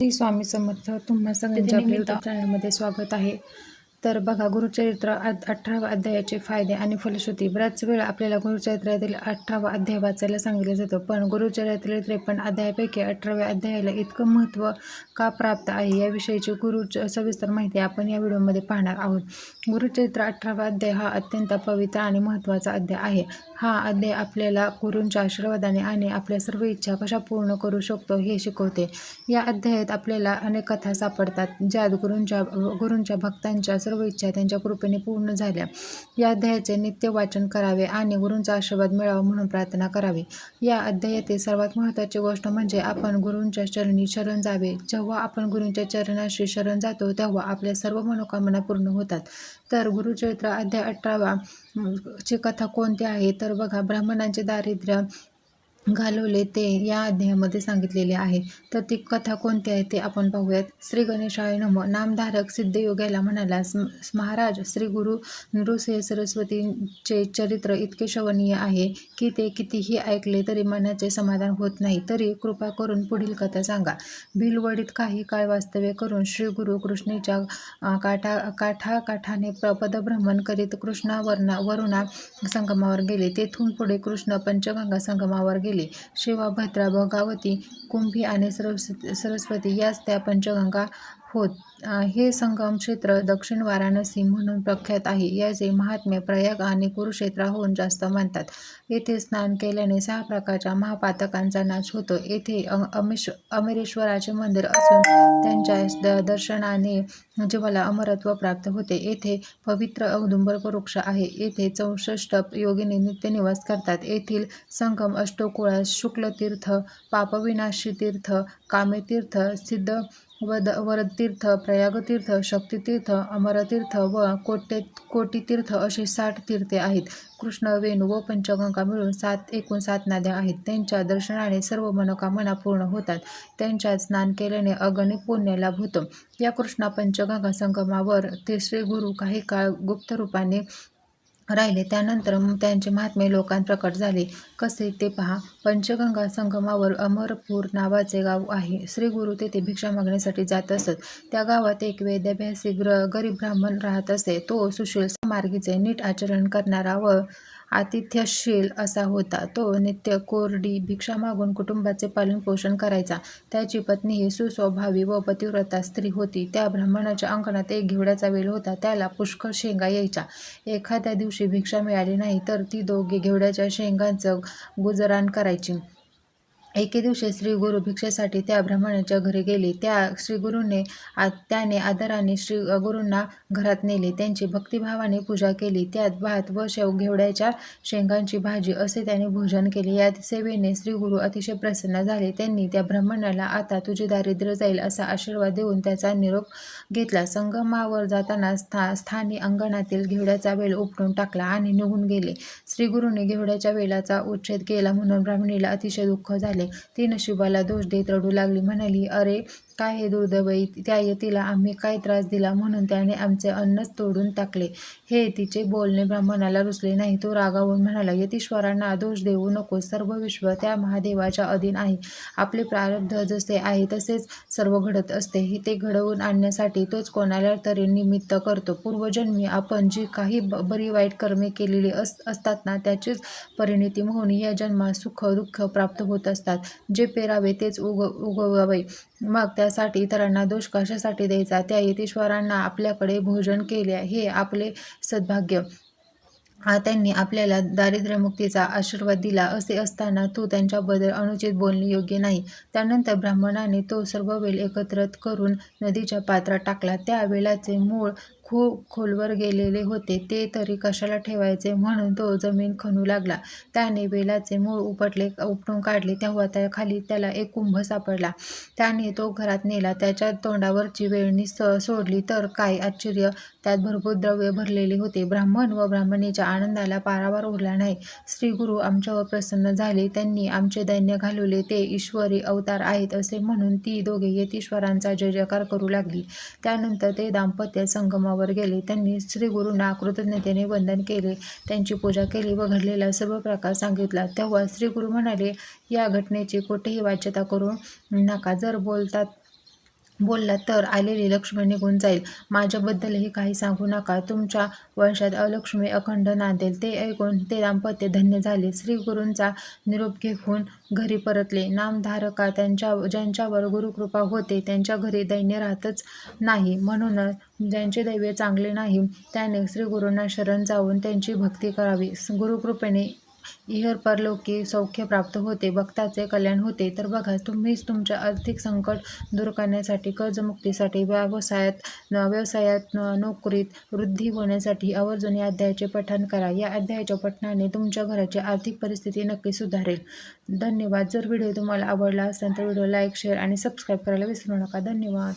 श्री स्वामी समर्थ. तुम्हा सगळ्यांच्या आपल्या यूट्यूब चॅनलमध्ये स्वागत आहे. तर बघा गुरुचरित्र अठरावा अध्यायाचे फायदे आणि फलश्रुती. बऱ्याच वेळा आपल्याला गुरुचरित्रातील अठरावा अध्याय वाचायला सांगितलं जातं. पण गुरुचरित्रातील त्रेपन्न अध्यायापैकी अठराव्या अध्यायाला इतकं महत्त्व का प्राप्त आहे याविषयीची गुरु सविस्तर माहिती आपण या व्हिडिओमध्ये पाहणार आहोत. गुरुचरित्र अठरावा अध्याय हा अत्यंत पवित्र आणि महत्त्वाचा अध्याय आहे. हा अध्याय आपल्याला गुरूंच्या आशीर्वादाने आणि आपल्या सर्व इच्छा कशा पूर्ण करू शकतो हे शिकवते. या अध्यायात आपल्याला अनेक कथा सापडतात ज्यात गुरूंच्या गुरूंच्या भक्तांच्या सर्व इच्छा त्यांच्या कृपेने पूर्ण झाल्या. या अध्यायाचे नित्य वाचन करावे आणि गुरूंचा आशीर्वाद मिळावा म्हणून प्रार्थना करावी. या अध्यायातील सर्वात महत्त्वाची गोष्ट म्हणजे आपण गुरूंच्या चरणी शरण जावे. जेव्हा आपण गुरूंच्या चरणाशी शरण जातो तेव्हा आपल्या सर्व मनोकामना पूर्ण होतात. तर गुरुचरित्र अध्याय अठरावा ची कथा कोणती आहे? तर बघा ब्राह्मणांचे दारिद्र्य घालवले ते या अध्यायामध्ये सांगितलेले आहे. तर ती कथा कोणती आहे ते आपण पाहूयात. श्री नम. नामधारक सिद्धयोग्याला म्हणाला "स्म- महाराज श्री गुरु नृसिंह सरस्वतींचे चरित्र इतके शवनीय आहे की ते कितीही ऐकले तरी मनाचे समाधान होत नाही. तरी कृपा करून पुढील कथा सांगा. भिलवडीत काही काळ वास्तव्य करून श्री गुरु कृष्णेच्या काठा काठाकाठाने प- पदभ्रमण करीत कृष्णावरना वरुणा संगमावर गेले. तेथून पुढे कृष्ण पंचगंगा संगमावर गेले. शिवा भद्रा भोगावती कुंभी आणि सरस्वती सरस्वती याच त्या पंचगंगा होत. हे संगम क्षेत्र दक्षिण वाराणसी म्हणून प्रख्यात आहे. याचे महात्म्य प्रयाग आणि कुरुक्षेत्राहून जास्त मानतात. येथे स्नान केल्याने सहा प्रकारच्या महापातकांचा नाश होतो. येथे अ- अमेश अमेरेश्वराचे मंदिर असून त्यांच्या द- दर्शनाने जीवाला अमरत्व प्राप्त होते. येथे पवित्र औदुंबर वृक्ष आहे. येथे चौसष्ट योगिनी नित्य निवास करतात. येथील संगम अष्टकुळा शुक्लतीर्थ पापविनाशी तीर्थ कामेतीर्थ सिद्ध वद वरदतीर्थ प्रयागतीर्थ शक्तितीर्थ अमरतीर्थ व कोटे कोटीतीर्थ अशी साठ तीर्थे आहेत. कृष्ण वेणू व पंचगंगा मिळून सात एकूण सात नद्या आहेत. त्यांच्या दर्शनाने सर्व मनोकामना पूर्ण होतात. त्यांच्यात स्नान केल्याने अगणित पुण्य लाभ होतो. या कृष्णा पंचगंगा संगमावर ते श्री गुरु काही काळ गुप्त रूपाने राहिले. त्यानंतर त्यांचे महात्मे लोकांत प्रकट झाले. कसे? ते पहा. पंचगंगा संगमावर अमरपूर नावाचे गाव आहे. श्री गुरु तेथे भिक्षा मागण्यासाठी जात असत. त्या गावात एक वेद्याभ्यासी ग्र गरीब ब्राह्मण राहत असे. तो सुशील मार्गीचे नीट आचरण करणारा व आतिथ्यशील असा होता. तो नित्य कोरडी भिक्षा मागून कुटुंबाचे पालनपोषण करायचा. त्याची पत्नी ही सुस्वभावी व पतिव्रता स्त्री होती. त्या ब्राह्मणाच्या अंगणात एक घेवड्याचा वेल होता. त्याला पुष्कळ शेंगा यायच्या. एखाद्या दिवशी भिक्षा मिळाली नाही तर ती दोघे घेवड्याच्या शेंगांचं गुजराण करायची. एके दिवशी श्रीगुरु भिक्षेसाठी त्या ब्राह्मणाच्या घरी गेले. त्या श्रीगुरूने आ त्याने आदराने श्री गुरूंना घरात नेले. त्यांची भक्तिभावाने पूजा केली. त्यात भात व शेव घेवड्याच्या शेंगांची भाजी असे त्याने भोजन केले. या सेवेने श्रीगुरू अतिशय प्रसन्न झाले. त्यांनी त्या ब्राह्मणाला आता तुझे दारिद्र्य जाईल असा आशीर्वाद देऊन त्याचा निरोप घेतला. संगमावर जाताना स्था स्थानी अंगणातील घेवड्याचा वेल उपटून टाकला आणि निघून गेले. श्रीगुरूने घेवड्याच्या वेलाचा उच्छेद केला म्हणून ब्राह्मणीला अतिशय दुःख झाले. ती नशिबाला दोष देत रडू लागली. म्हणाली अरे काय हे दुर्दैवई त्या यतीला आम्ही काय त्रास दिला म्हणून त्याने आमचे अन्नच तोडून टाकले. हे तिचे बोलणे ब्राह्मणाला रुचले नाही. तो रागावून म्हणाला यतीश्वरांना दोष देऊ नको. सर्व विश्व त्या महादेवाच्या अधीन आहे. आपले प्रारब्ध जसे आहे तसेच सर्व घडत असते. हे ते घडवून आणण्यासाठी तोच कोणाला तरी निमित्त करतो. पूर्वजन्मी आपण जी काही ब- बरी वाईट कर्मे केलेली अस असतात ना त्याचीच परिणिती म्हणून या जन्मात सुख दुःख प्राप्त होत असतात. जे पेरावे तेच उग उगवावे. मग त्यासाठी इतरांना दोष कशासाठी द्यायचा त्या यतीश्वरांना आपल्याकडे भोजन केले हे आपले सद्भाग्य. हा त्यांनी आपल्याला दारिद्र्यमुक्तीचा आशीर्वाद दिला. असे असताना तू त्यांच्याबद्दल अनुचित बोलणे योग्य नाही. त्यानंतर ब्राह्मणाने तो सर्व वेल एकत्र करून नदीच्या पात्रात टाकला. त्या वेलाचे मूळ खूप खोलवर गेलेले होते. ते तरी कशाला ठेवायचे म्हणून तो जमीन खणू लागला. त्याने बेलाचे मूळ उपटले उपटून काढले. तेव्हा त्या खाली त्याला एक कुंभ सापडला. त्याने तो घरात नेला. त्याच्या तोंडावरची वेळणी स सोडली तर काय आश्चर्य. त्यात भरपूर द्रव्य भरलेले होते. ब्राह्मण व ब्राह्मणीच्या आनंदाला पारावार उरला नाही. श्री गुरु आमच्यावर प्रसन्न झाले. त्यांनी आमचे दैन्य घालवले. ते ईश्वरी अवतार आहेत असे म्हणून ती दोघे यतीश्वरांचा जय जयकार करू लागली. त्यानंतर ते दाम्पत्य संगमावर गेले. त्यांनी श्री गुरूंना कृतज्ञतेने वंदन केले. त्यांची पूजा केली व घडलेला सर्व प्रकार सांगितला. तेव्हा श्री गुरु म्हणाले या घटनेची कुठेही वाच्यता करू नका. जर बोलतात बोलला तर आलेली लक्ष्मी निघून जाईल. माझ्याबद्दलही काही सांगू नका. तुमच्या वंशात अलक्ष्मी अखंड नांदेल. ते ऐकून ते दाम्पत्य धन्य झाले. श्री गुरूंचा निरोप घेऊन घरी परतले. नामधारका त्यांच्या ज्यांच्यावर गुरुकृपा होते त्यांच्या घरी दैन्य राहतच नाही. म्हणून ज्यांचे दैव्य चांगले नाही त्याने श्री गुरूंना शरण जाऊन त्यांची भक्ती करावी. गुरुकृपेने इहर परलोकी सौख्य प्राप्त होते भक्ताचे कल्याण होते. तर बघा तुम्हीच तुमच्या आर्थिक संकट दूर करण्यासाठी कर्जमुक्तीसाठी व्यवसायात व्यवसायात नोकरीत वृद्धी होण्यासाठी आवर्जून या अध्यायाचे पठण करा. या अध्यायाच्या पठणाने तुमच्या घराची आर्थिक परिस्थिती नक्की सुधारेल. धन्यवाद. जर व्हिडिओ तुम्हाला आवडला असेल तर व्हिडिओ लाईक शेअर आणि सबस्क्राईब करायला विसरू नका. धन्यवाद.